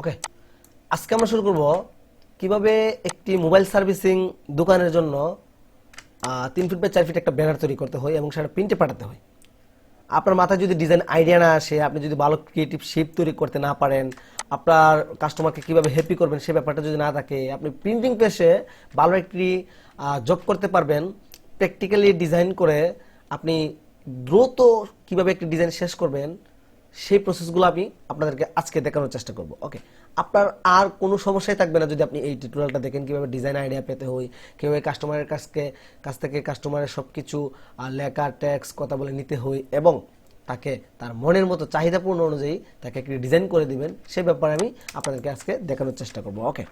ওকে আজকে আমরা শুরু করব কীভাবে একটি মোবাইল সার্ভিসিং দোকানের জন্য তিন ফিট বাই চার ফিট একটা ব্যানার তৈরি করতে হয় এবং সেটা প্রিন্টে পাঠাতে হয়। আপনার মাথায় যদি ডিজাইন আইডিয়া না আসে, আপনি যদি ভালো ক্রিয়েটিভ শেপ তৈরি করতে না পারেন, আপনার কাস্টমারকে কীভাবে হ্যাপি করবেন সে ব্যাপারটা যদি না থাকে, আপনি প্রিন্টিং পেশে ভালো একটি জব করতে পারবেন। প্র্যাকটিক্যালি ডিজাইন করে আপনি দ্রুত কীভাবে একটি ডিজাইন শেষ করবেন সেই প্রসেসগুলো আমি আপনাদেরকে আজকে দেখানোর চেষ্টা করব ওকে আপনার আর কোনো সমস্যাই থাকবে না যদি আপনি এই টিউটোরিয়ালটা দেখেন, কীভাবে ডিজাইন আইডিয়া পেতে হয়, কীভাবে কাস্টমারের কাছকে, কাছ থেকে কাস্টমারের সব কিছু লেখা ট্যাক্স কথা বলে নিতে হয় এবং তাকে তার মনের মতো চাহিদাপূর্ণ অনুযায়ী তাকে একটি ডিজাইন করে দিবেন, সে ব্যাপারে আমি আপনাদেরকে আজকে দেখানোর চেষ্টা করব ওকে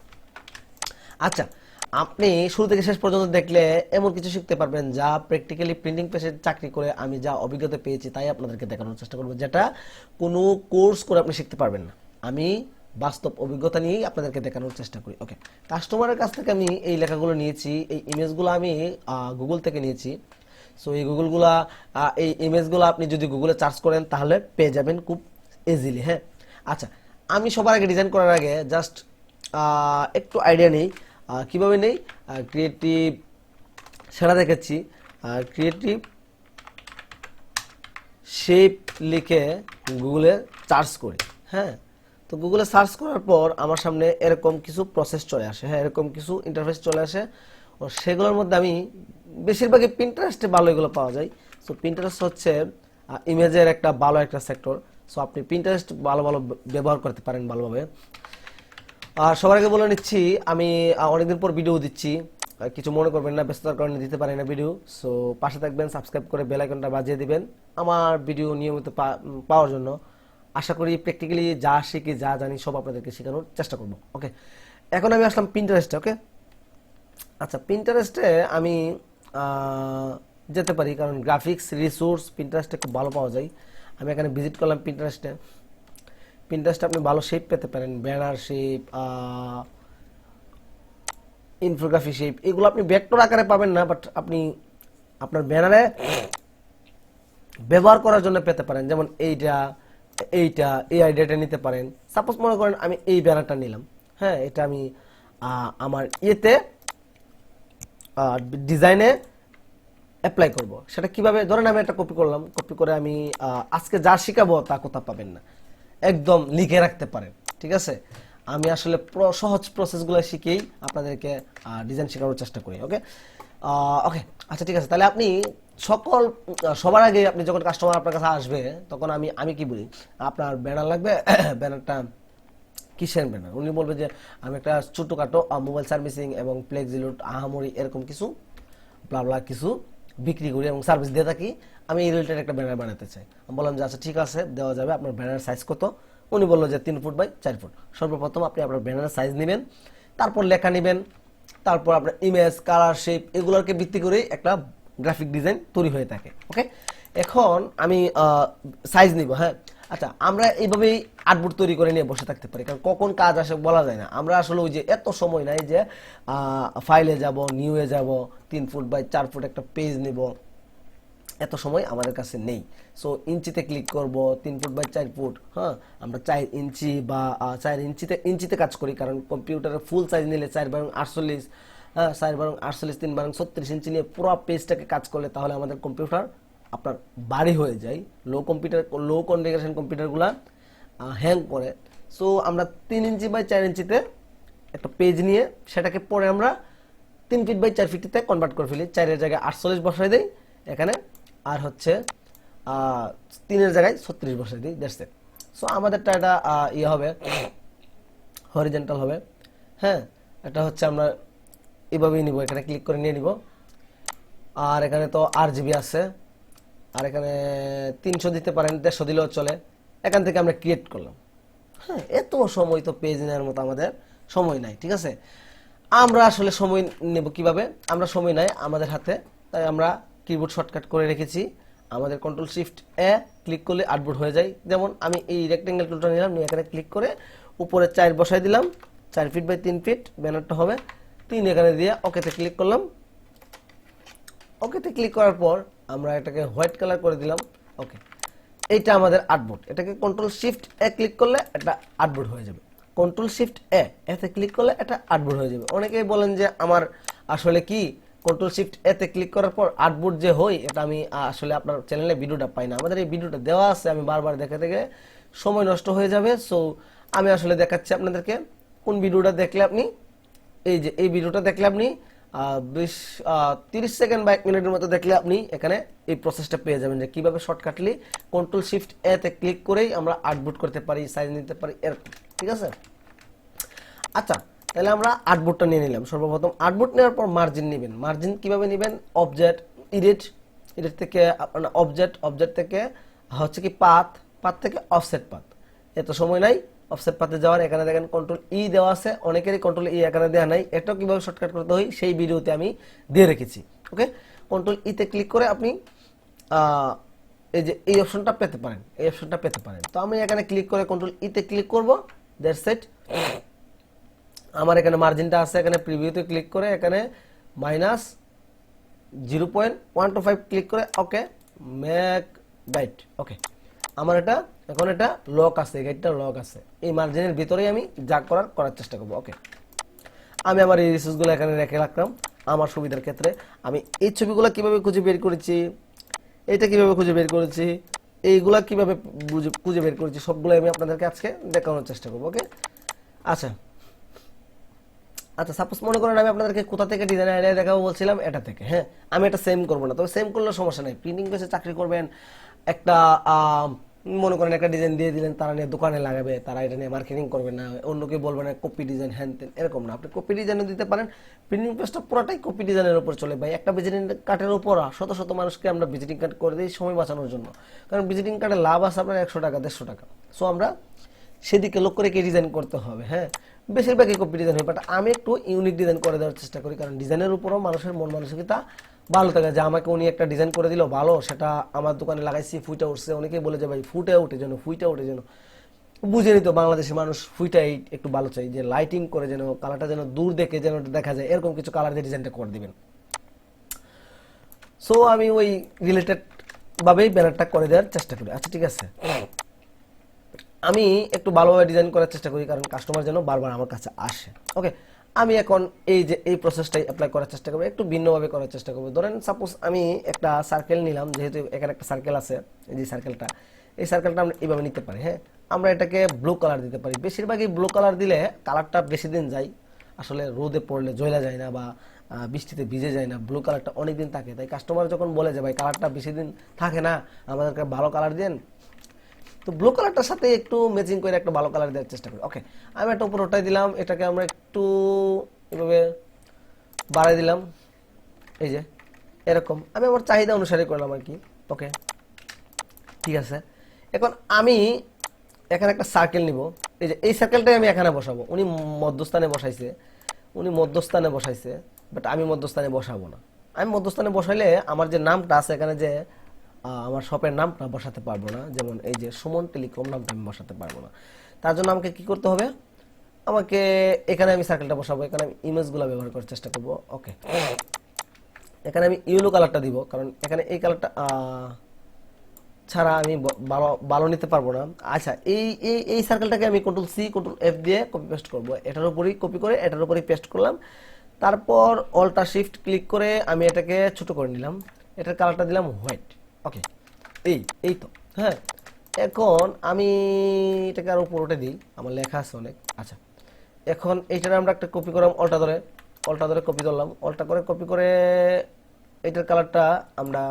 আচ্ছা আপনি শুরু থেকে শেষ পর্যন্ত দেখলে এমন কিছু শিখতে পারবেন যা প্র্যাকটিক্যালি প্রিন্টিং পেশে চাকরি করে আমি যা অভিজ্ঞতা পেয়েছি তাই আপনাদেরকে দেখানোর চেষ্টা করব, যেটা কোনো কোর্স করে আপনি শিখতে পারবেন না। আমি বাস্তব অভিজ্ঞতা নিয়েই আপনাদেরকে দেখানোর চেষ্টা করি। ওকে কাস্টমারের কাছ থেকে আমি এই লেখাগুলো নিয়েছি, এই ইমেজগুলো আমি গুগল থেকে নিয়েছি। সো এই গুগলগুলা এই ইমেজগুলো আপনি যদি গুগলে সার্চ করেন তাহলে পেয়ে যাবেন খুব ইজিলি হ্যাঁ? আচ্ছা আমি সবার আগে ডিজাইন করার আগে জাস্ট একটু আইডিয়া নেই। কীভাবে নেই? ক্রিয়েটিভ সেটা দেখেছি। ক্রিয়েটিভ শেপ লিখে গুগলে সার্চ করি হ্যাঁ? তো গুগলে সার্চ করার পর আমার সামনে এরকম কিছু প্রসেস চলে আসে হ্যাঁ? এরকম কিছু ইন্টারফেস চলে আসে। ও, সেগুলোর মধ্যে আমি বেশিরভাগই প্রিন্টারেস্টে ভালো এগুলো পাওয়া যায়। সো প্রিন্টারেস্ট হচ্ছে ইমেজের একটা ভালো একটা সেক্টর সো আপনি প্রিন্টারেস্ট ভালো ভালো ব্যবহার করতে পারেন ভালোভাবে। আর সবার আগে বলে নিচ্ছি, আমি অনেকদিন পর ভিডিও দিচ্ছি। কিছু মনে করবেন না, ব্যস্ততার কারণে দিতে পারি না ভিডিও সো পাশে থাকবেন সাবস্ক্রাইব করে বেল আইকনটা বাজিয়ে দিবেন। আমার ভিডিও নিয়মিত পাওয়ার জন্য। আশা করি প্র্যাকটিক্যালি যা শিখি, যা জানি, সব আপনাদেরকে শেখানোর চেষ্টা করব ওকে এখন আমি আসলাম পিন্টারেস্টে ওকে আচ্ছা পিন্টারেস্টে আমি যেতে পারি। কারণ গ্রাফিক্স রিসোর্স পিন্টারেস্টে খুব ভালো পাওয়া যায়। আমি এখানে ভিজিট করলাম পিন্টারেস্টে পিন্টারেস্টে আপনি ভালো শেপ পেতে পারেন ব্যানার শেপ ইনফোগ্রাফি শেপ এগুলো আপনি ভেক্টর আকারে পাবেন না বাট আপনি আপনার ব্যানারে ব্যবহার করার জন্য পেতে পারেন। যেমন এইটা এইটা এই আইডিয়াটা নিতে পারেন। সাপোজ মনে করেন আমি এই ব্যানারটা নিলাম। হ্যাঁ এটা আমি আমার ইয়েতে ডিজাইনে অ্যাপ্লাই করব। সেটা কীভাবে, ধরেন আমি একটা কপি করলাম। কপি করে আমি আজকে যা শিখাবো তা কোথাও পাবেন না। একদম লিখে রাখতে পারেন, ঠিক আছে? আমি আসলে সহজ প্রসেসগুলো শিখেই আপনাদেরকে ডিজাইন শেখানোর চেষ্টা করি ওকে ওকে আচ্ছা ঠিক আছে, তাহলে আপনি সকল সবার আগে আপনি যখন কাস্টমার আপনার কাছে আসবে, তখন আমি আমি কি বলি? আপনার ব্যানার লাগবে ব্যানারটা কিসের ব্যানার উনি বলবে যে, আমি একটা ছোটখাটো মোবাইল সার্ভিসিং এবং প্লেক্সিলুট আহামরি এরকম কিছু ব্লা কিছু বিক্রি করি এবং সার্ভিস দিয়ে থাকি। আমি এই রিলেটেড একটা ব্যানার বানাতে চাই। বললাম যে আচ্ছা ঠিক আছে, দেওয়া যাবে। আপনার ব্যানার সাইজ কত? উনি বলল যে, তিন ফুট বাই চার ফুট। সর্বপ্রথম আপনি আপনার ব্যানারের সাইজ নেবেন, তারপর লেখা নেবেন, তারপর আপনার ইমেজ কালার শেপ এগুলোকে ভিত্তি করেই একটা গ্রাফিক ডিজাইন তৈরি হয়ে থাকে। ওকে এখন আমি সাইজ নিব হ্যাঁ? আচ্ছা আমরা এইভাবেই আর্টবোর্ড তৈরি করে নিয়ে বসে থাকতে পারি। কারণ কখন কাজ আসে বলা যায় না। আমরা আসলে ওই যে এত সময় নাই যে ফাইলে যাব নিউয়ে যাব, তিন ফুট বাই চার ফুট একটা পেজ নিব। এত সময় আমাদের কাছে নেই। সো ইঞ্চিতে ক্লিক করব, তিন ফুট বাই চার ফুট হ্যাঁ? আমরা চার ইঞ্চি বা চার ইঞ্চিতে ইঞ্চিতে কাজ করি, কারণ কম্পিউটারে ফুল সাইজ নিলে চার বারং আটচল্লিশ হ্যাঁ? চার বারং আটচল্লিশ, তিন বারং ছত্রিশ ইঞ্চি নিয়ে পুরো পেজটাকে কাজ করলে তাহলে আমাদের কম্পিউটার আপনার বাড়ি হয়ে যায়। লো কম্পিউটার লো কনফিগারেশন কম্পিউটারগুলো হ্যাং করে। সো আমরা তিন ইঞ্চি বাই চার ইঞ্চিতে একটা পেজ নিয়ে সেটাকে পরে আমরা তিন ফিট বাই চার ফিটতে কনভার্ট করে ফেলি। চারের জায়গায় আটচল্লিশ বসাই দিই, এখানে আর হচ্ছে তিনের জায়গায় ছত্রিশ বসাই দিই ইট সো আমাদেরটা এটা ইয়ে হবে হরিজেন্টাল হবে। হ্যাঁ এটা হচ্ছে আমরা এভাবেই নিব, এখানে ক্লিক করে নিয়ে নিব। আর এখানে তো আর জিবি আছে। আর এখানে তিনশো দিতে পারেন, দেড়শো দিলেও চলে। এখান থেকে আমরা ক্রিয়েট করলাম। হ্যাঁ এত সময় তো পেজ নেওয়ার মতো আমাদের সময় নাই, ঠিক আছে? আমরা আসলে সময় নেব কীভাবে? আমরা সময় নাই আমাদের হাতে, তাই আমরা কিবোর্ড শর্টকাট করে রেখেছি। আমাদের কন্ট্রোল শিফট এ ক্লিক করলে আউটপুট হয়ে যায়। যেমন আমি এই রেক্টেঙ্গেল টুলটা নিলাম, নিয়ে এখানে ক্লিক করে উপরে চার বসাই দিলাম। চার ফিট বাই তিন ফিট ব্যানারটা হবে। তিন এখানে দিয়ে ওকেতে ক্লিক করলাম। ওকেতে ক্লিক করার পর আমরা এটাকে হোয়াইট কালার করে দিলাম। ওকে এইটা আমাদের আর্টবোর্ড এটাকে কন্ট্রোল শিফট এ ক্লিক করলে এটা আর্টবোর্ড হয়ে যাবে। কন্ট্রোল শিফট এ এতে ক্লিক করলে এটা আর্টবোর্ড হয়ে যাবে। অনেকেই বলেন যে, আমার আসলে কি কন্ট্রোল শিফট এতে ক্লিক করার পর আর্টবোর্ড যে হই, এটা আমি আসলে আপনার চ্যানেলে ভিডিওটা পাই না। আমাদের এই ভিডিওটা দেওয়া আছে, আমি বারবার দেখে দেখে সময় নষ্ট হয়ে যাবে। সো আমি আসলে দেখাচ্ছি আপনাদেরকে কোন ভিডিওটা দেখলে আপনি, এই যে, এই ভিডিওটা দেখলে আপনি বিশ তিরিশ সেকেন্ড বা এক মিনিটের মতো দেখলে আপনি এখানে এই প্রসেসটা পেয়ে যাবেন যে কীভাবে শর্টকাটলি কন্ট্রোল শিফট এতে ক্লিক করেই আমরা আউটপুট করতে পারি সাইজ নিতে পারি এর ঠিক আছে? আচ্ছা তাহলে আমরা আউটপুটটা নিয়ে নিলাম। সর্বপ্রথম আউটপুট নেওয়ার পর মার্জিন নেবেন। মার্জিন কীভাবে নেবেন? অবজেক্ট ইডিট ইডিট থেকে আপনার অবজেক্ট অবজেক্ট থেকে হচ্ছে কি পাত পাত থেকে অফসেট পাথ এত সময় নাই অফসেট পাতে যাওয়ার। এখানে দেখেন কন্ট্রোল ই দেওয়া আছে। অনেকেরই কন্ট্রোল ই এখানে দেওয়া নাই। এটাও কীভাবে শর্টকাট করতে হয়, সেই ভিডিওতে আমি দিয়ে রেখেছি। ওকে কন্ট্রোল ইতে ক্লিক করে আপনি এই যে এই অপশনটা পেতে পারেন। এই অপশনটা পেতে পারেন। তো আমি এখানে ক্লিক করে কন্ট্রোল ইতে ক্লিক করব। দ্যাটস সেট আমার এখানে মার্জিনটা আছে, এখানে প্রিভিউতে ক্লিক করে এখানে minus zero point one two five click করে ওকে ম্যাক গাইড ওকে আমার এটা, এখন এটা লক আছে গাইডটা লক আছে। এই মার্জিনের ভিতরেই আমি যা করার করার চেষ্টা করব ওকে আমি আমার এই রিসোর্সগুলো এখানে রেখে রাখলাম, আমার সুবিধার ক্ষেত্রে। আমি এই ছবিগুলো কীভাবে খুঁজে বের করেছি এটা কীভাবে খুঁজে বের করেছি, এইগুলা কীভাবে খুঁজে বের করেছি সবগুলো আমি আপনাদেরকে আজকে দেখানোর চেষ্টা করব ওকে আচ্ছা আচ্ছা সাপোজ মনে করেন আমি আপনাদেরকে কোথা থেকে ডিজাইন আইডিয়া দেখাবো বলছিলাম, এটা থেকে হ্যাঁ? আমি এটা সেম করব না, তবে সেম করলে সমস্যা নেই। প্রিন্টিং প্রেসে চাকরি করবেন, একটা মনে করেন একটা ডিজাইন দিয়ে দিলেন, তারা নিয়ে দোকানে লাগাবে, তারা এটা নিয়ে মার্কেটিং করবে না অন্য কেউ বলবে না কপি ডিজাইন হ্যান তেন এরকম না। আপনি কপি ডিজাইনও দিতে পারেন প্রিন্টিং প্রেসটা পুরোটাই কপি ডিজাইনের উপর চলে ভাই। একটা ভিজিটিং কার্ডের উপর শত শত মানুষকে আমরা ভিজিটিং কার্ড করে দিই সময় বাঁচানোর জন্য। কারণ ভিজিটিং কার্ডে লাভ আছে আপনার একশো টাকা, দেড়শো টাকা। সো আমরা সেদিকে লক্ষ্য রেখে ডিজাইন করতে হবে হ্যাঁ? বেশিরভাগই কপি ডিজাইন হয় বাট আমি একটু ইউনিক ডিজাইন করে দেওয়ার চেষ্টা করি, কারণ ডিজাইনের উপরও মানুষের মন মানসিকতা ভালো থাকে। যে আমাকে উনি একটা ডিজাইন করে দিল ভালো, সেটা আমার দোকানে লাগাইছি ফুইটা উঠছে। অনেকেই বলে যে ভাই, ফুটে উঠে যেন ফুইটা উঠে যেন। বুঝে নিত বাংলাদেশের মানুষ ফুইটাই একটু ভালো চাই, যে লাইটিং করে যেন কালারটা যেন দূর দেখে যেন দেখা যায়, এরকম কিছু কালার দিয়ে ডিজাইনটা করে দিবেন। সো আমি ওই রিলেটেড ভাবেই ব্যানারটা করে দেওয়ার চেষ্টা করি। আচ্ছা ঠিক আছে। আমি একটু ভালোভাবে ডিজাইন করার চেষ্টা করি, কারণ কাস্টমার যেন বারবার আমার কাছে আসে। ওকে আমি এখন এই যে, এই প্রসেসটাই অ্যাপ্লাই করার চেষ্টা করব, একটু ভিন্নভাবে করার চেষ্টা করব। ধরেন সাপোজ আমি একটা সার্কেল নিলাম, যেহেতু এখানে একটা সার্কেল আছে যে সার্কেলটা এই সার্কেলটা আমরা এইভাবে নিতে পারি হ্যাঁ? আমরা এটাকে ব্লু কালার দিতে পারি। বেশিরভাগই ব্লু কালার দিলে কালারটা বেশি দিন যায়। আসলে রোদে পড়লে জ্বলা যায় না বা বৃষ্টিতে ভিজে যায় না। ব্লু কালারটা অনেক দিন থাকে। তাই কাস্টমার যখন বলে যে, ভাই কালারটা বেশি দিন থাকে না, আমাদেরকে ভালো কালার দেন। তো ব্লু কালারটার সাথে একটু ম্যাচিং করে একটা ভালো কালার দেওয়ার চেষ্টা করি। ওকে আমি একটা উপর ওটাই দিলাম, এটাকে আমরা একটু এভাবে বাড়াই দিলাম। এই যে, এরকম। আমি আমার চাহিদা অনুসারে করলাম আর কি। ওকে ঠিক আছে। এখন আমি এখানে একটা সার্কেল নিব। এই যে, এই সার্কেলটাই আমি এখানে বসাবো। উনি মধ্যস্থানে বসাইছে। উনি মধ্যস্থানে বসাইছে বাট আমি মধ্যস্থানে বসাবো না। আমি মধ্যস্থানে বসাইলে আমার যে নামটা আছে এখানে যে আমার শপের নামটা বসাতে পারব না। যেমন এই যে সুমন টেলিকম নামটা আমি বসাতে পারব না। তার জন্য আমাকে কি করতে হবে? আমাকে এখানে আমি সার্কেলটা বসাবো। এখানে আমি ইমেজগুলো ব্যবহার করার চেষ্টা করব। ওকে এখানে আমি ইয়েলো কালারটা দিব। কারণ এখানে এই কালারটা ছাড়া আমি ভালো ভালো নিতে পারব না। আচ্ছা এই এই এই সার্কেলটাকে আমি কন্ট্রোল সি কন্ট্রোল এফ দিয়ে কপি পেস্ট করব। এটার উপরেই কপি করে, এটার উপরই পেস্ট করলাম। তারপর অল্টা শিফট ক্লিক করে আমি এটাকে ছোট করে নিলাম। এটার কালারটা দিলাম হোয়াইট ওকে এই এই তো। হ্যাঁ এখন আমি এটাকে আরও উপরোটে দিই। আমার লেখা আছে অনেক। আচ্ছা এখন এইটার আমরা একটা কপি করলাম অল্টা ধরে। অল্টা ধরে কপি করলাম অল্টা করে কপি করে এটার কালারটা আমরা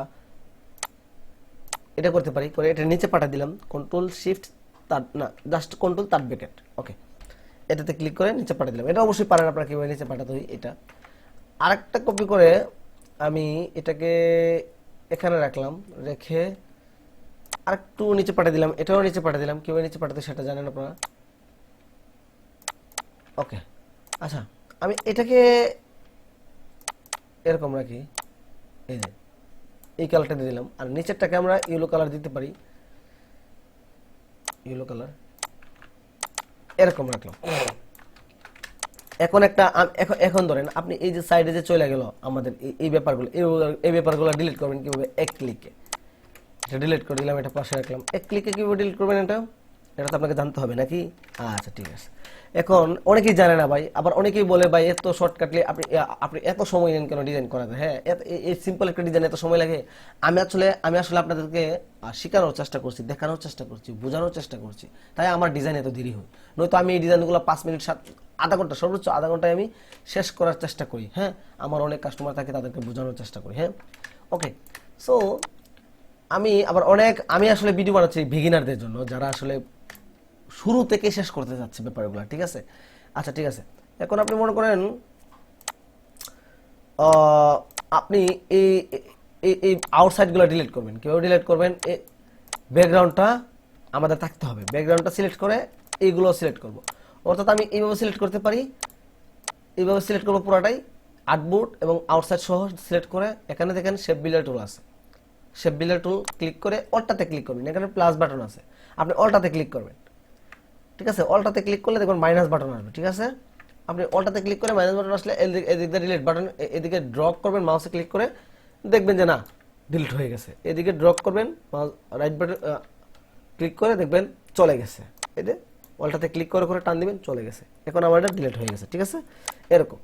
এটা করতে পারি। করে এটা নিচে পাঠা দিলাম। কন্ট্রোল শিফট তার না জাস্ট কন্ট্রোল তার ব্রেকেট ওকে এটাতে ক্লিক করে নিচে পাঠা দিলাম। এটা অবশ্যই পারেন আপনারা কীভাবে নিচে পাঠাতে হয় এটা। আরেকটা কপি করে আমি এটাকে এখানে রাখলাম, রেখে আরেকটু নিচে পাঠিয়ে দিলাম, এটাও নিচে পাঠিয়ে দিলাম, কীভাবে নিচে পাঠাতে সেটা জানেন আপনারা? ওকে আচ্ছা আমি এটাকে এরকম রাখি, এই যে, এই কালারটা দিয়ে দিলাম, আর নিচেরটাকে আমরা ইয়েলো কালার দিতে পারি। ইয়েলো কালার এরকম রাখলাম। এখন একটা এখন ধরেন আপনি এই যে সাইডে যে চলে গেল আমাদের এই- ব্যাপারগুলো, এই ব্যাপারগুলো ডিলিট করবেন কীভাবে? এক ক্লিকে এটা ডিলিট করে দিলাম, এটা পাশে রাখলাম। এক ক্লিকে কীভাবে ডিলিট করবেন এটা? এটা তো আপনাকে জানতে হবে নাকি? আচ্ছা ঠিক আছে। এখন অনেকেই জানে না ভাই, আবার অনেকেই বলে ভাই, এত শর্টকাটলি আপনি আপনি এত সময় নেন কেন ডিজাইন করাতে? হ্যাঁ এই সিম্পল একটা ডিজাইন এত সময় লাগে। আমি আসলে আমি আসলে আপনাদেরকে শেখানোর চেষ্টা করছি, দেখানোর চেষ্টা করছি, বোঝানোর চেষ্টা করছি। তাই আমার ডিজাইন এত দেরি হয়। নয়তো আমি এই ডিজাইনগুলো পাঁচ মিনিট, সাত, আধা ঘণ্টা, সর্বোচ্চ আধা ঘন্টায় আমি শেষ করার চেষ্টা করি। হ্যাঁ আমার অনেক কাস্টমার থাকে, তাদেরকে বোঝানোর চেষ্টা করি। হ্যাঁ ওকে সো আমি আবার অনেক, আমি আসলে ভিডিও বানাচ্ছি বিগিনারদের জন্য, যারা আসলে শুরু থেকে শেষ করতে যাচ্ছে ব্যাপারগুলো, ঠিক আছে? আচ্ছা ঠিক আছে। এখন আপনি মনে করেন আপনি এই, এই- আউটসাইডগুলো ডিলিট করবেন। কীভাবে ডিলিট করবেন? এই ব্যাকগ্রাউন্ডটা আমাদের থাকতে হবে। ব্যাকগ্রাউন্ডটা সিলেক্ট করে এইগুলো সিলেক্ট করব। অর্থাৎ আমি এইভাবে সিলেক্ট করতে পারি, এইভাবে সিলেক্ট করব পুরোটাই আটবুট এবং আউটসাইড সহ সিলেক্ট করে এখানে দেখেন শেপ বিলার টুল আছে। শেপ বিলার টুল ক্লিক করে অলটাতে ক্লিক করবেন। এখানে প্লাস বাটন আছে। আপনি অলটাতে ক্লিক করবেন। ঠিক আছে? অলটাতে ক্লিক করলে দেখবেন মাইনাস বাটন আসবে, ঠিক আছে? আপনি অলটাতে ক্লিক করে মাইনাস বাটন আসলে এদিক- ডিলিট বাটন এদিকে ড্রপ করবেন মাউসে ক্লিক করে দেখবেন যে না ডিলিট হয়ে গেছে। এদিকে ড্রপ করবেন রাইট বাটন ক্লিক করে দেখবেন চলে গেছে। এতে অলটাতে ক্লিক করে করে টান দিবেন, চলে গেছে। এখন আমার এটা ডিলিট হয়ে গেছে, ঠিক আছে? এরকম।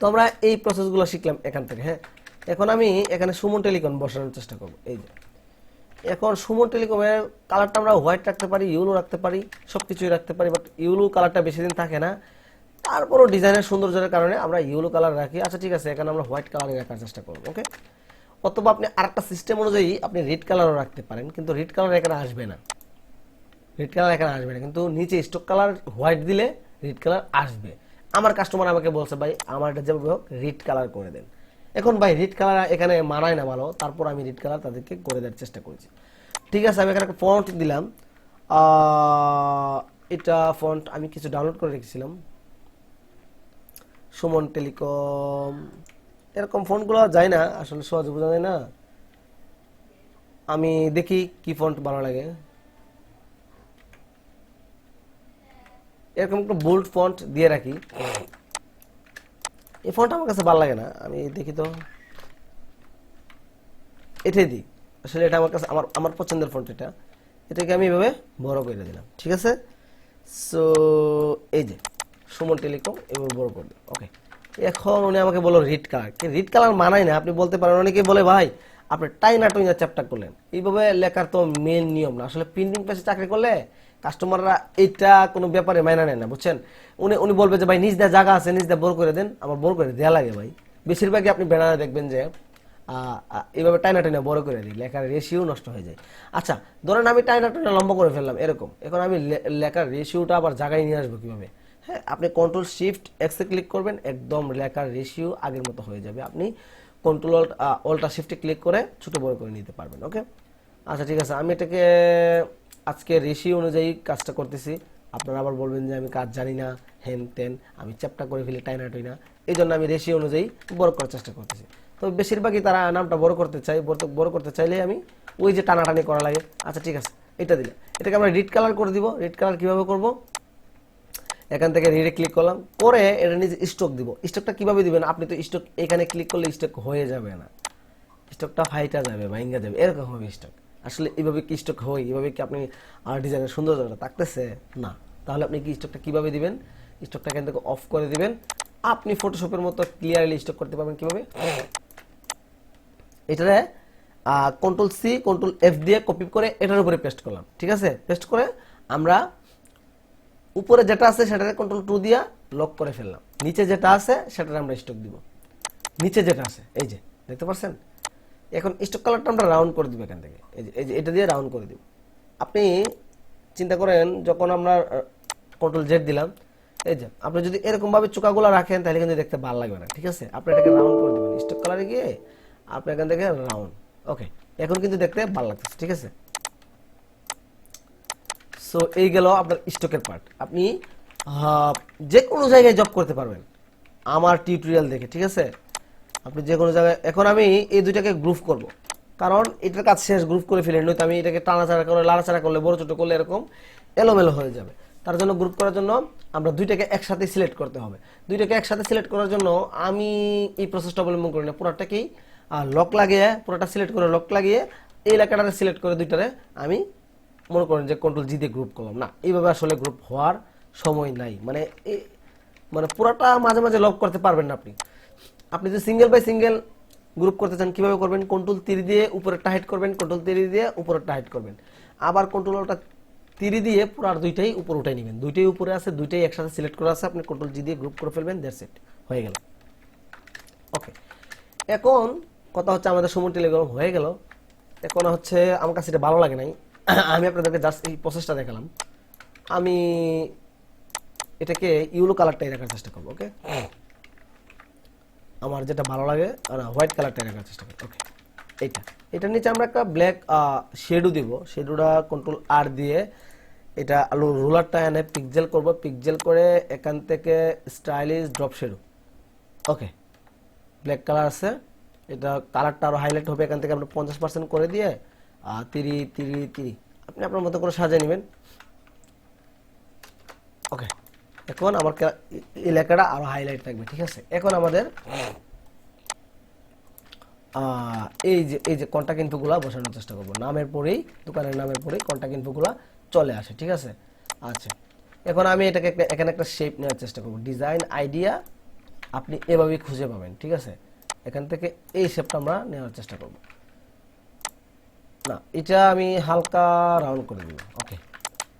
তো আমরা এই প্রসেসগুলো শিখলাম এখান থেকে হ্যাঁ? এখন আমি এখানে সুমন টেলিকম বসানোর চেষ্টা করব, এই যে। এখন সুমন টেলিকমের কালারটা আমরা হোয়াইট রাখতে পারি ইউলো রাখতে পারি সব কিছুই রাখতে পারি বাট ইউলো কালারটা বেশি দিন থাকে না। তারপরও ডিজাইনের সৌন্দর্যের কারণে আমরা ইউলো কালার রাখি। আচ্ছা ঠিক আছে, এখানে আমরা হোয়াইট কালারে রাখার চেষ্টা করব ওকে অথবা আপনি আরেকটা সিস্টেম অনুযায়ী আপনি রেড কালারও রাখতে পারেন, কিন্তু রেড কালার এখানে আসবে না। রেড কালার এখানে আসবে না, কিন্তু নিচে স্টক কালার হোয়াইট দিলে রেড কালার আসবে। আমার কাস্টমার আমাকে বলছে, ভাই, আমার এটা যেভাবে হোক রেড কালার করে দেন। এখন ভাই রেড কালার এখানে মানায় না ভালো, তারপর আমি রেড কালার তাদেরকে করে দেওয়ার চেষ্টা করেছি। ঠিক আছে, আমি এখানে একটা ফন্ট দিলাম। এটা ফন্ট আমি কিছু ডাউনলোড করে রেখেছিলাম। সুমন টেলিকম, এরকম ফোনগুলো যায় না, আসলে সহজে বোঝা যায় না। আমি দেখি কি ফন্ট ভালো লাগে। এরকম একটা বোল্ড ফন্ট দিয়ে রাখি। এই ফোনটা আমার কাছে ভালো লাগে না। আমি দেখি তো। এটাই দিই। আসলে এটা আমার কাছে আমার আমার পছন্দের ফোনটা এটা। এটাকে আমি এভাবে বড় করে দিলাম। ঠিক আছে? সো এই যে, সুমন টেলিকম এভাবে বড় করে ওকে এখন উনি আমাকে বলল রিড কালার। রিড কালার মানায় না। আপনি বলতে পারেন অনেকে বলে, ভাই, আপনি টাইনা টুইনা চ্যাপ্টার করলেন। এইভাবে লেখার তো মেন নিয়ম না। আসলে প্রিন্টিং প্রেসে চাকরি করলে কাস্টমাররা এটা কোনো ব্যাপারে মাইনা নেয় না, বুঝছেন? উনি উনি বলবে যে, ভাই, নিজ দা জায়গা আছে, নিজ দা বড় করে দেন, আমার বড় করে দেওয়া লাগে ভাই। বেশিরভাগই আপনি ব্যানারে দেখবেন যে এইভাবে টাইনা টাইনা বড় করে দিই লেখার রেশিও নষ্ট হয়ে যায়। আচ্ছা ধরেন আমি টাইনা টাইনা লম্বা করে ফেললাম, এরকম। এখন আমি লেখার রেশিওটা আবার জায়গায় নিয়ে আসব কীভাবে? হ্যাঁ আপনি কন্ট্রোল শিফট এক্সে ক্লিক করবেন, একদম লেখার রেশিও আগের মতো হয়ে যাবে। আপনি কন্ট্রোল অল্টা শিফটে ক্লিক করে ছোটো বড় করে নিতে পারবেন ওকে আচ্ছা ঠিক আছে, আমি এটাকে আজকে রেশিও অনুযায়ী কাজটা করতেছি। আপনারা আবার বলবেন যে আমি কাজ জানি না, হেন তেন, আমি চ্যাপটা করে ফেলি, টাইনা টইনা। এই জন্য আমি রেশিও অনুযায়ী বড় করার চেষ্টা করতেছি। তো বেশিরভাগই তারা নামটা বড় করতে চাই বড় করতে চাইলে আমি ওই যে টানাটানি করা লাগে। আচ্ছা ঠিক আছে, এটা দিলে এটাকে আমরা রিড কালার করে দিব। রিড কালার কীভাবে করব? এখান থেকে রিডে ক্লিক করলাম। করে এটা নিজে স্টক দিব। স্টকটা কীভাবে দিবেন? আপনি তো স্টক এখানে ক্লিক করলে স্টক হয়ে যাবে না। স্টকটা ফাইটা যাবে, ভাইঙ্গা যাবে। এরকম হবে স্টক আসলে এইভাবে কি স্টক হয়? এইভাবে কি আপনি আর ডিজাইনের সৌন্দর্যটা থাকতেছে? না। তাহলে আপনি কি স্টকটা কীভাবে দিবেন? স্টকটা এখান থেকে অফ করে দিবেন। আপনি ফটোশপের মতো ক্লিয়ারলি স্টক করতে পারবেন কীভাবে? এটারে কন্ট্রোল সি কন্ট্রোল এফ দিয়ে কপি করে এটার উপরে পেস্ট করলাম। ঠিক আছে? পেস্ট করে আমরা উপরে যেটা আছে সেটাকে কন্ট্রোল টু দিয়া লক করে ফেললাম। নিচে যেটা আছে সেটার আমরা স্টক দিব। নিচে যেটা আছে, এই যে, দেখতে পাচ্ছেন এখন স্টক কালারটা আমরা রাউন্ড করে দিব এখান থেকে। এই যে এটা দিয়ে রাউন্ড করে দিব। আপনি চিন্তা করেন, যখন আমরা কন্ট্রোল জেড দিলাম, এই যে, আপনি যদি এরকম ভাবে চোকাগুলো রাখেন, তাহলে কিন্তু দেখতে ভালো লাগবে না, ঠিক আছে? আপনি এটাকে রাউন্ড করে দিবেন স্টক কালারে গিয়ে আপনি এখান থেকে রাউন্ড ওকে এখন কিন্তু দেখতে ভালো লাগতেছে, ঠিক আছে? সো এই গেল আপনার স্টকের পার্ট আপনি যে কোনো জায়গায় জব করতে পারবেন। আমার টিউটোরিয়াল দেখে, ঠিক আছে? আপনি যে কোনো জায়গায় এখন আমি এই দুইটাকে গ্রুপ করব। কারণ এটার কাজ শেষ গ্রুপ করে ফেলেন, নয়তো আমি এটাকে টানাচাড়া করে লাড়াচাড়া করলে, বড় ছোট করলে এরকম এলোমেলো হয়ে যাবে। তার জন্য গ্রুপ করার জন্য আমরা দুইটাকে একসাথে সিলেক্ট করতে হবে। দুইটাকে একসাথে সিলেক্ট করার জন্য আমি এই প্রসেসটা অবলম্বন করি না। পুরোটাকেই লক লাগিয়ে, পুরোটা সিলেক্ট করে লক লাগিয়ে এই এলাকাটারে সিলেক্ট করে দুইটারে আমি মনে করেন যে কন্ট্রোল জি দিয়ে গ্রুপ করলাম। না, এইভাবে আসলে গ্রুপ হওয়ার সময় নাই। মানে মানে পুরাটা মাঝে মাঝে লক করতে পারবেন না আপনি। আপনি যদি সিঙ্গেল বাই সিঙ্গেল গ্রুপ করতে চান, কীভাবে করবেন? কন্ট্রোল তিরি দিয়ে উপরেরটা হাইড করবেন কন্ট্রোল তিরি দিয়ে উপরেরটা হাইড করবেন। আবার কন্ট্রোলটা তিরি দিয়ে পুরো আর দুইটাই উপরে উঠাই নেবেন। দুইটাই উপরে আছে, দুইটাই একসাথে সিলেক্ট করা আছে, আপনি কন্ট্রোল জি দিয়ে গ্রুপ করে ফেলবেন দ্যাটস ইট হয়ে গেল। ওকে এখন কথা হচ্ছে আমাদের সময় টেলিগ্রাম হয়ে গেল। এখন হচ্ছে আমার কাছে এটা ভালো লাগে নাই। আমি আপনাদেরকে জাস্ট এই প্রসেসটা দেখালাম। আমি এটাকে ইউলো কালারটাই রাখার চেষ্টা করব ওকে আমার যেটা ভালো লাগে হোয়াইট কালারটা রাখার চেষ্টা করব ওকে এইটা। এটার নিচে আমরা একটা ব্ল্যাক শেডও দিব। শেডুটা কন্ট্রোল আর দিয়ে এটা আলু রুলারটা এনে পিকজেল করব। পিকজেল করে এখান থেকে stylish drop shadow okay black colour আছে। এটা কালারটা আরও হাইলাইট হবে। এখান থেকে আপনি পঞ্চাশ পার্সেন্ট করে দিয়ে তিরি তিরি তিরি আপনি আপনার মতো করে সাজিয়ে নেবেন। ওকে এখন আমার এলাকাটা আরও হাইলাইট থাকবে, ঠিক আছে? এখন আমাদের এই যে এই যে কন্ট্যাক্ট ইনফোগুলা বসানোর চেষ্টা করব। নামের পরেই, দোকানের নামের পরেই কন্ট্যাক্ট ইনফোগুলা চলে আসে, ঠিক আছে? আচ্ছা এখন আমি এটাকে একটা- এখানে একটা শেপ নেওয়ার চেষ্টা করব। ডিজাইন আইডিয়া আপনি এভাবেই খুঁজে পাবেন, ঠিক আছে? এখান থেকে এই শেপটা আমরা নেওয়ার চেষ্টা করব। না, এটা আমি হালকা রাউন্ড করে দিব ওকে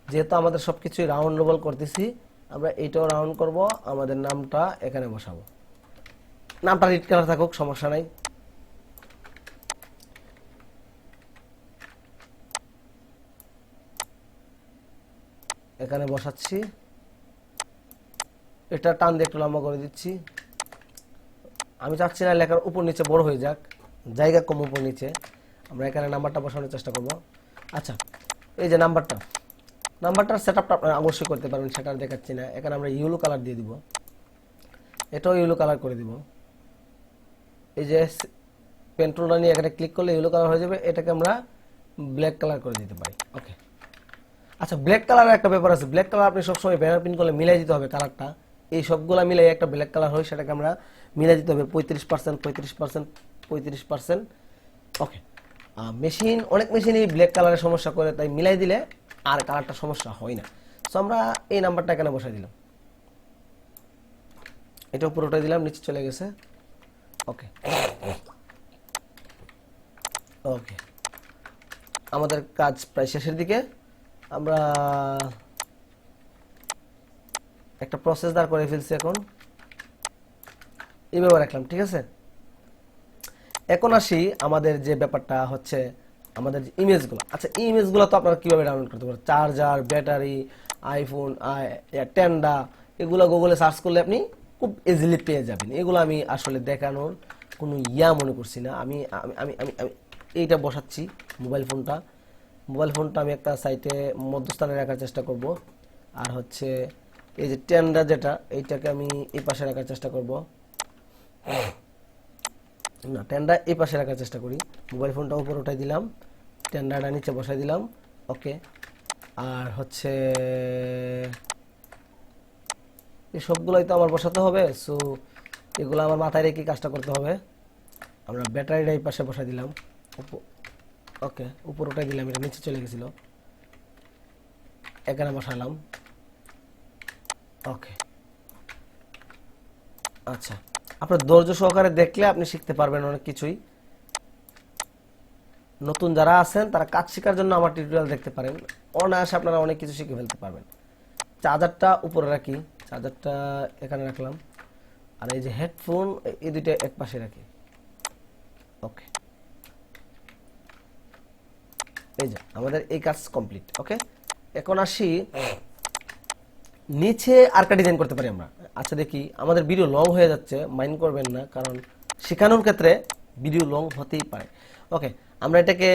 যেহেতু আমাদের সবকিছুই রাউন্ডেবল করতেছি আমরা এটাও রাউন্ড করব, আমাদের নামটা এখানে বসাবো। নামটা রেড কালার থাকুক, সমস্যা নাই। এখানে বসাচ্ছি। এটা টান দিয়ে একটু লম্বা করে দিচ্ছি। আমি চাচ্ছি না লেখার উপর নিচে বড় হয়ে যাক, জায়গা কম উপর নিচে। আমরা এখানে নাম্বারটা বসানোর চেষ্টা করব। আচ্ছা এই যে নাম্বারটা। নাম্বারটার সেট আপটা আপনারা অবশ্যই করতে পারবেন, সেটা আর দেখাচ্ছি না। এখানে আমরা ইউলো কালার দিয়ে দিব। এটাও ইউলো কালার করে দিব। এই যে পেন্ট্রোলটা নিয়ে এখানে ক্লিক করলে ইউলো কালার হয়ে যাবে। এটাকে আমরা ব্ল্যাক কালার করে দিতে পারি। ওকে আচ্ছা ব্ল্যাক কালারের একটা ব্যাপার আছে। ব্ল্যাক কালার আপনি সবসময় ব্যানার প্রিন্ট করলে মিলাই দিতে হবে কালারটা এই সবগুলা মিলাই একটা ব্ল্যাক কালার হয় সেটাকে আমরা মিলাই দিতে হবে। পঁয়ত্রিশ পার্সেন্ট পঁয়ত্রিশ পার্সেন্ট পঁয়ত্রিশ পার্সেন্ট ওকে মেশিন অনেক মেশিনই ব্ল্যাক কালারের সমস্যা করে, তাই মিলাই দিলে আর কালারটা সমস্যা হয় না। সো আমরা এই নাম্বারটা এখানে বসাই দিলাম। এটা পুরোটাই দিলাম, নিচে চলে গেছে। ওকে ওকে আমাদের কাজ প্রায় শেষের দিকে। আমরা একটা প্রসেস দাঁড় করে ফেলছি এখন। এইভাবে রাখলাম, ঠিক আছে? এখন আসি আমাদের যে ব্যাপারটা হচ্ছে আমাদের ইমেজগুলো। আচ্ছা এই ইমেজগুলো তো আপনারা কীভাবে ডাউনলোড করতে পারেন চার্জার ব্যাটারি আইফোন টেন্ডা এগুলো গুগলে সার্চ করলে আপনি খুব ইজিলি পেয়ে যাবেন। এগুলো আমি আসলে দেখানোর কোনো ইয়া মনে করছি না। আমি আমি আমি এইটা বসাচ্ছি মোবাইল ফোনটা মোবাইল ফোনটা আমি একটা সাইটে মধ্যস্থানে রাখার চেষ্টা করব। আর হচ্ছে এই যে টেন্ডা যেটা, এইটাকে আমি এই পাশে রাখার চেষ্টা করব। না টেন্ডা এই পাশে রাখার চেষ্টা করি। মোবাইল ফোনটা উপর উঠাই দিলাম টেন্ডারটা নিচে বসাই দিলাম ওকে আর হচ্ছে এই সবগুলোই তো আমার বসাতে হবে সো এগুলো আমার মাথায় রেখে কাজটা করতে হবে। আমরা ব্যাটারিটা এই পাশে বসাই দিলাম ওকে উপর উঠাই দিলাম, এটা নিচে চলে গেছিল। এখানে বসালাম ওকে আচ্ছা। আপনার ধৈর্য সহকারে দেখলে আপনি শিখতে পারবেন অনেক কিছুই। নতুন যারা আছেন, তারা কাজ শেখার জন্য আমার টিউটোরিয়াল দেখতে পারেন। অনায়াসে আপনারা অনেক কিছু শিখে ফেলতে পারবেন। চার্জারটা উপরে রাখি। চার্জারটা এখানে রাখলাম। আর এই যে হেডফোন এই দুইটা এক পাশে রাখি। ওকে এই যে, আমাদের এই কাজ কমপ্লিট ওকে এখন আসি। নিচে আরকা ডিজাইন করতে পারি আমরা। আচ্ছা দেখি। আমাদের ভিডিও লং হয়ে যাচ্ছে মাইন্ড করবেন না, কারণ শেখানোর ক্ষেত্রে ভিডিও লং হতেই পারে। ওকে আমরা এটাকে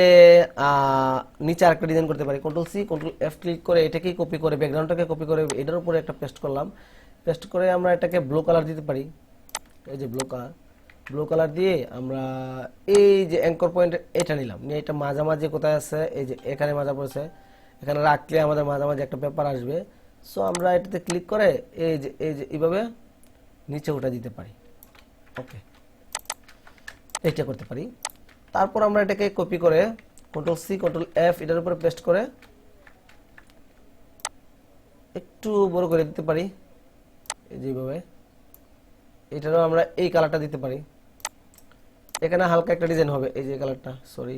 নিচে আরেকটা ডিজাইন করতে পারি। Control C control F click করে এটাকেই কপি করে ব্যাকগ্রাউন্ডটাকে কপি করে এটার উপরে একটা পেস্ট করলাম। পেস্ট করে আমরা এটাকে ব্লু কালার দিতে পারি। এই যে ব্লু কালার ব্লু কালার দিয়ে আমরা এই যে অ্যাঙ্কর পয়েন্ট এটা নিলাম। নিয়ে এটা মাঝামাঝি কোথায় আছে? এই যে এখানে মাঝা পড়েছে। এখানে রাখলে আমাদের মাঝামাঝি একটা পেপার আসবে। সো আমরা এটাতে ক্লিক করে এই যে এই যে, এইভাবে নিচে উঠে দিতে পারি। ওকে এইটা করতে পারি। তারপর আমরা এটাকে কপি করে কন্ট্রোল সি কন্ট্রোল এফ এটার উপরে পেস্ট করে একটু বড় করে দিতে পারি। এই যেভাবে এটারও আমরা এই কালারটা দিতে পারি। এখানে হালকা একটা ডিজাইন হবে। এই যে কালারটা সরি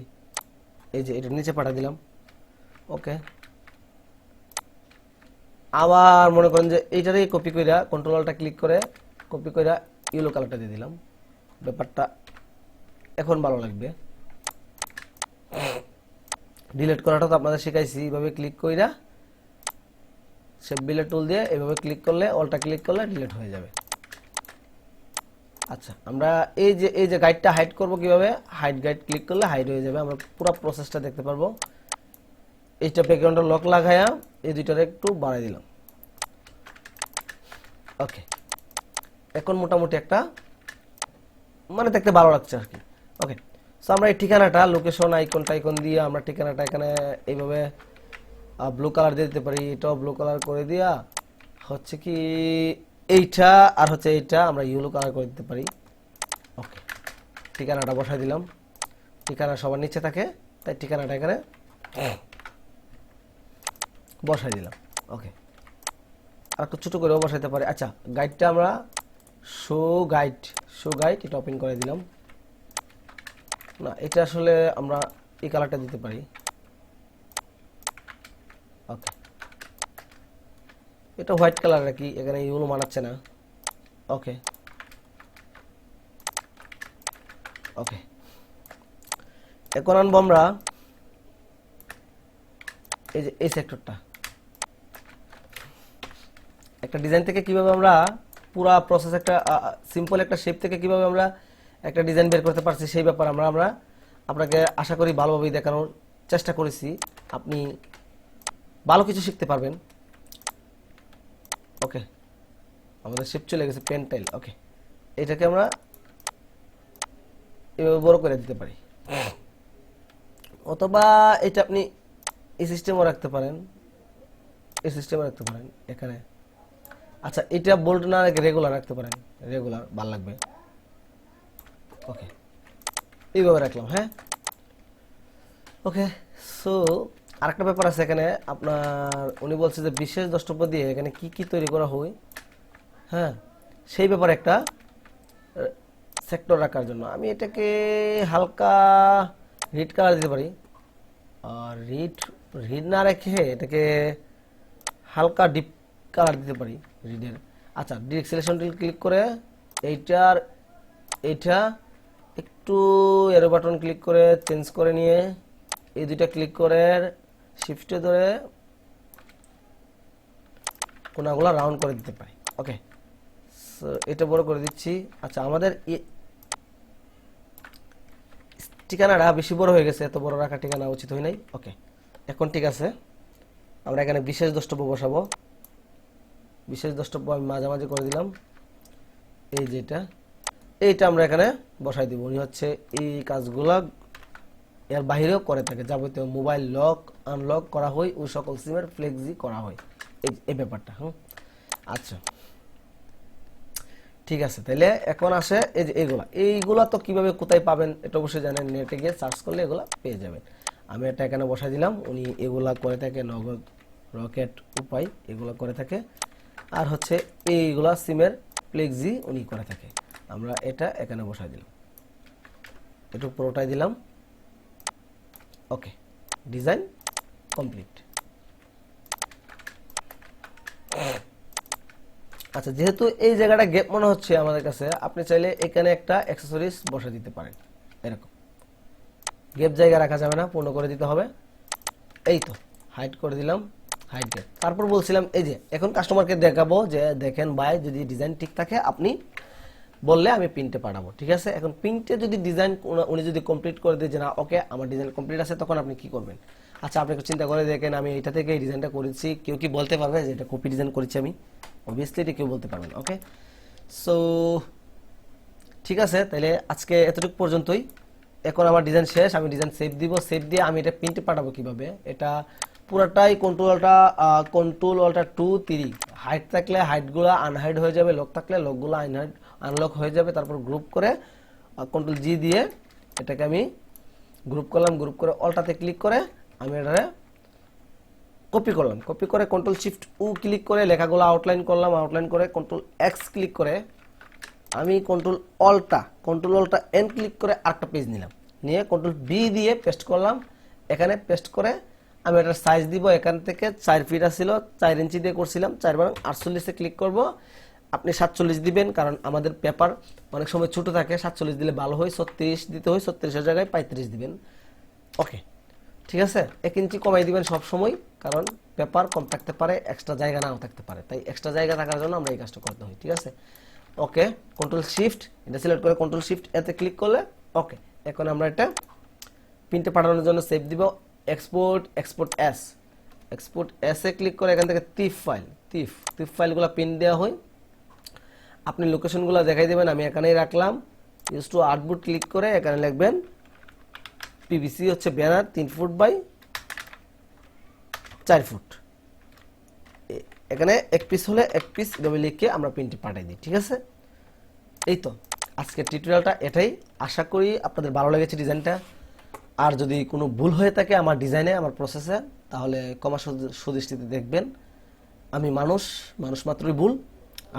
এই যে এটা নিচে পাঠা দিলাম। ওকে আবার মনে করেন যে এইটারই কপি কইরা কন্ট্রোলটা ক্লিক করে কপি কইরা ইয়েলো কালারটা দিয়ে দিলাম। ব্যাপারটা এখন ভালো লাগবে। ডিলিট করাটা তো আপনাদের শিখাইছি, এইভাবে ক্লিক কইরা সেভ বিলেট টুল দিয়ে এইভাবে ক্লিক করলে অলটা ক্লিক করলে ডিলিট হয়ে যাবে। আচ্ছা আমরা এই যে এই যে গাইডটা হাইড করব কীভাবে? হাইড গাইড ক্লিক করলে হাইড হয়ে যাবে। আমরা পুরো প্রসেসটা দেখতে পারব। এইটা ব্যাকগ্রাউন্ডে লক লাগায়া এই দুইটারে একটু বাড়াই দিলাম। ওকে এখন মোটামুটি একটা মানে দেখতে ভালো লাগছে আর কি। ওকে সো আমরা এই ঠিকানাটা লোকেশন আইকন টাইকন দিয়ে আমরা ঠিকানাটা এখানে এইভাবে ব্লু কালার দিয়ে দিতে পারি। এটাও ব্লু কালার করে দিয়া হচ্ছে কি এইটা আর হচ্ছে এইটা আমরা ইয়েলো কালার করে দিতে পারি। ওকে ঠিকানাটা বসাই দিলাম। ঠিকানা সবার নিচে থাকে, তাই ঠিকানাটা এখানে বসাই দিলাম। ওকে আর একটু ছোটো করেও বসাইতে পারি। আচ্ছা গাইডটা আমরা শো গাইড শো গাইড এটা ওপেন করে দিলাম। না, এটা আসলে আমরা এই কালারটা দিতে পারি। ওকে এটা হোয়াইট কালার নাকি? এখানে ইউলো মানাচ্ছে না। ওকে ওকে এখন আনব আমরা এই যে এই সেক্টরটা একটা ডিজাইন থেকে কীভাবে আমরা পুরা প্রসেস একটা সিম্পল একটা শেপ থেকে কীভাবে আমরা একটা ডিজাইন বের করতে পারছি, সেই ব্যাপার আমরা আমরা আপনাকে আশা করি ভালোভাবেই দেখানোর চেষ্টা করেছি। আপনি ভালো কিছু শিখতে পারবেন। ওকে। আমাদের শেপ চলে গেছে পেন টাইল ওকে। এটাকে আমরা এভাবে বড় করে দিতে পারি। অথবা এটা আপনি এই সিস্টেমও রাখতে পারেন। এই সিস্টেমও রাখতে পারেন, এখানে। আচ্ছা এটা বোল্ট না রেখে রেগুলার রাখতে পারেন। রেগুলার ভালো লাগবে। ওকে এইভাবে রাখলাম হ্যাঁ? ওকে সো আরেকটা ব্যাপার আছে এখানে। আপনার, উনি বলছে যে বিশেষ দ্রষ্টব্য দিয়ে এখানে কি কি তৈরি করা হয় হ্যাঁ? সেই ব্যাপারে একটা সেক্টর রাখার জন্য। আমি এটাকে হালকা রিড কালার দিতে পারি। আর রিড রিড না রেখে এটাকে হালকা ডিপ কালার দিতে পারি রিডের আচ্ছা ডিরেক্ট সিলেকশন ক্লিক করে এইটার, এইটা একটু এরো বাটন ক্লিক করে চেঞ্জ করে নিয়ে এই দুইটা ক্লিক করে শিফটে ধরে কোনাগুলো রাউন্ড করে দিতে পারি। ওকে এটা বড় করে দিচ্ছি। আচ্ছা আমাদের ঠিকানাটা বেশি বড় হয়ে গেছে, এত বড় রাখা ঠিকানা উচিত হয় নাই। ওকে এখন ঠিক আছে। আমরা এখানে বিশেষ দ্রষ্টব্য বসাবো। বিশেষ দ্রষ্টব্য আমি মাঝামাঝি করে দিলাম। এই যেটা, এইটা আমরা এখানে বসাই দিব। উনি হচ্ছে এই কাজগুলো এর বাহিরেও করে থাকে। যাবতীয় মোবাইল লক, আনলক করা হয়, ওই সকল সিমের ফ্লেক্সি করা হয়। এই ব্যাপারটা, হুম? আচ্ছা। ঠিক আছে, তাহলে এখন আসে এই যে এইগুলা। এইগুলা তো কীভাবে কোথায় পাবেন এটা অবশ্যই জানেন। নেটে গিয়ে সার্চ করলে এগুলা পেয়ে যাবেন। আমি এটা এখানে বসাই দিলাম। উনি এগুলা করে থাকে নগদ রকেট উপায়, এগুলা করে থাকে। আর হচ্ছে এইগুলা সিমের ফ্লেক্সি উনি করে থাকে। আমরা এটা এখানে বসাই দিলাম। একটু পুরোটাই দিলাম। ওকে ডিজাইন কমপ্লিট আচ্ছা যেহেতু এই জায়গাটা গ্যাপ মনে হচ্ছে আমাদের কাছে, আপনি চাইলে এখানে একটা অ্যাক্সেসরিজ বসে দিতে পারেন। এরকম। গ্যাপ জায়গা রাখা যাবে না, পূর্ণ করে দিতে হবে। এই তো হাইট করে দিলাম। গ্যাপ তারপর বলছিলাম, এই যে, এখন কাস্টমারকে দেখাবো যে, দেখেন ভাই, যদি ডিজাইন ঠিক থাকে, আপনি বললে আমি প্রিন্টে পাঠাবো, ঠিক আছে? এখন প্রিন্টে যদি ডিজাইন উনি যদি কমপ্লিট করে দিয়ে যে না ওকে আমার ডিজাইন কমপ্লিট আছে, তখন আপনি কি করবেন? আচ্ছা আপনি একটু চিন্তা করে দেখেন, আমি এটা থেকে এই ডিজাইনটা করেছি, কেউ কি বলতে পারবে যে এটা কপি ডিজাইন করেছি আমি? অবভিয়াসলি এটা কেউ বলতে পারবেন ওকে সো ঠিক আছে, তাহলে আজকে এতটুকু পর্যন্তই। এখন আমার ডিজাইন শেষ, আমি ডিজাইন সেভ দিব সেভ দিয়ে আমি এটা প্রিন্টে পাঠাবো কীভাবে? এটা পুরোটাই কন্ট্রোলটা কন্ট্রোল অলটা টু থ্রি হাইট থাকলে হাইটগুলো আনহাইড হয়ে যাবে লক থাকলে লকগুলো আনহাইড আনলক হয়ে যাবে, তারপর গ্রুপ করে কন্ট্রোল জি দিয়ে এটাকে আমি গ্রুপ করলাম গ্রুপ করে অলটাতে ক্লিক করে আমি এটারে কপি করলাম। কপি করে কন্ট্রোল শিফট উ ক্লিক করে লেখাগুলো আউটলাইন করলাম আউটলাইন করে কন্ট্রোল এক্স ক্লিক করে আমি কন্ট্রোল অলটা কন্ট্রোল অলটা এন ক্লিক করে আরেকটা পেজ নিলাম। নিয়ে কন্ট্রোল বি দিয়ে পেস্ট করলাম। এখানে পেস্ট করে আমি এটার সাইজ দিব এখান থেকে চার ফিট ছিল চার ইঞ্চি দিয়ে করছিলাম চার বারং আটচল্লিশে ক্লিক করব। আপনি সাতচল্লিশ দিবেন কারণ আমাদের পেপার অনেক সময় ছোট থাকে সাতচল্লিশ দিলে ভালো হয় ছত্রিশ দিতে হয় ছত্রিশের জায়গায় পঁয়ত্রিশ দিবেন। ওকে ঠিক আছে? এক ইঞ্চি কমাই দিবেন সব সময় কারণ পেপার কম থাকতে পারে এক্সট্রা জায়গা নাও থাকতে পারে। তাই এক্সট্রা জায়গা থাকার জন্য আমরা এই কাজটা করতে হয় ঠিক আছে? ওকে কন্ট্রোল শিফট এটা সিলেক্ট করে কন্ট্রোল শিফট এতে ক্লিক করলে ওকে এখন আমরা এটা প্রিন্টে পাঠানোর জন্য সেভ দিব। Export export as export as click করে এখান থেকে টিফ ফাইল টিফ টিফ ফাইলগুলো প্রিন্ট দেওয়া হয়। আপনি লোকেশনগুলো দেখাই দেবেন, আমি এখানেই রাখলাম। ইউজ টু আর্টবুট ক্লিক করে এখানে লিখবেন পিভিসি হচ্ছে ব্যানার তিন ফুট বাই চার ফুট এখানে এক পিস হলে এক পিস এভাবে লিখে আমরা প্রিন্টে পাঠিয়ে দিই, ঠিক আছে? এই তো, আজকের টিউটোরিয়ালটা এটাই। আশা করি আপনাদের ভালো লেগেছে ডিজাইনটা আর যদি কোনো ভুল হয়ে থাকে আমার ডিজাইনে, আমার প্রসেসে তাহলে কমা সুদৃষ্টিতে দেখবেন। আমি মানুষ মানুষ মাত্রই ভুল।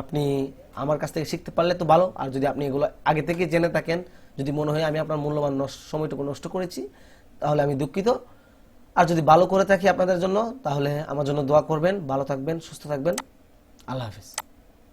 আপনি আমার কাছ থেকে শিখতে পারলে তো ভালো। আর যদি আপনি এগুলো আগে থেকে জেনে থাকেন, যদি মনে হয় আমি আপনার মূল্যবান সময়টুকু নষ্ট করেছি, তাহলে আমি দুঃখিত। আর যদি ভালো করে থাকি আপনাদের জন্য, তাহলে আমার জন্য দোয়া করবেন। ভালো থাকবেন, সুস্থ থাকবেন। আল্লাহ হাফিজ।